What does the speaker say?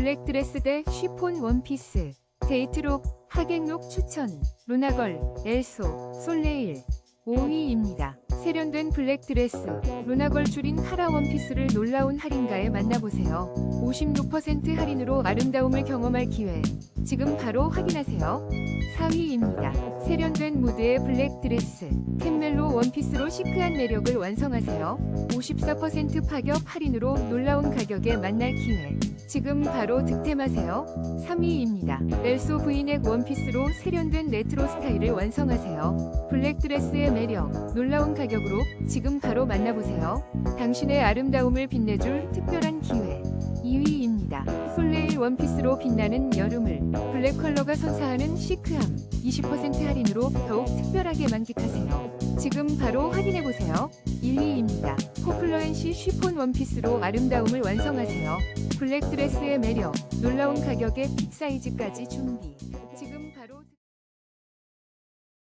블랙 드레스 대 쉬폰 원피스, 데이트룩, 하객룩 추천, 루나걸, 엘소, 솔레일. 5위입니다. 세련된 블랙 드레스, 루나걸 줄인 카라 원피스를 놀라운 할인가에 만나보세요. 56% 할인으로 아름다움을 경험할 기회. 지금 바로 확인하세요. 4위입니다. 세련된 무드의 블랙 드레스, 캔멜로 원피스로 시크한 매력을 완성하세요. 54% 파격 할인으로 놀라운 가격에 만날 기회. 지금 바로 득템하세요. 3위입니다. 렐소 브이넥 원피스로 세련된 레트로 스타일을 완성하세요. 블랙드레스의 매력, 놀라운 가격으로 지금 바로 만나보세요. 당신의 아름다움을 빛내줄 특별한 기회. 2위입니다. 솔레일 원피스로 빛나는 여름을 블랙 컬러가 선사하는 시크함 20% 할인으로 더욱 특별하게 만끽하세요. 지금 바로 확인해보세요. 1위입니다. 포플러앤시 쉬폰 원피스로 아름다움을 완성하세요. 블랙 드레스의 매력, 놀라운 가격에 빅 사이즈까지 준비. 지금 바로